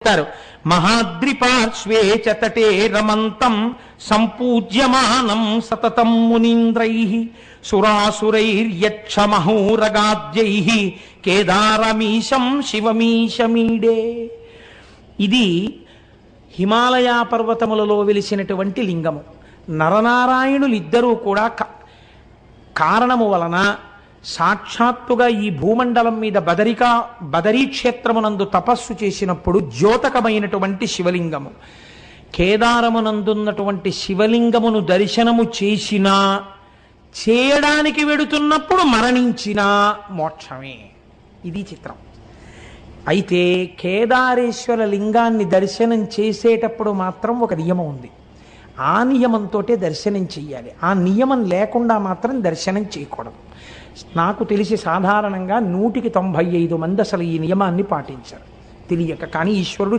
చెప్తారు. మహాద్రి పార్శ్వే చతటే రమంతం సంపూజ్యమానం సతతం మునీంద్రై సురాసురైర్యక్షమహోరగాద్యై కేదారమీశం శివమీశమీడే. ఇది హిమాలయ పర్వతములలో వెలిసినటువంటి లింగము. నరనారాయణులిద్దరూ కూడా కారణము వలన సాక్షాత్తుగా ఈ భూమండలం మీద బదరికా బదరీ క్షేత్రమునందు తపస్సు చేసినప్పుడు ద్యోతకమైనటువంటి శివలింగము. కేదారమునందున్నటువంటి శివలింగమును దర్శనము చేసినా చేయడానికి వెడుతున్నప్పుడు మరణించినా మోక్షమే. ఇది చిత్రం. అయితే కేదారేశ్వర లింగాన్ని దర్శనం చేసేటప్పుడు మాత్రం ఒక నియమం ఉంది. ఆ నియమంతో దర్శనం చెయ్యాలి. ఆ నియమం లేకుండా మాత్రం దర్శనం చేయకూడదు. నాకు తెలిసి సాధారణంగా నూటికి తొంభై ఐదు మంది అసలు ఈ నియమాన్ని పాటించారు. తెలియక కానీ ఈశ్వరుడు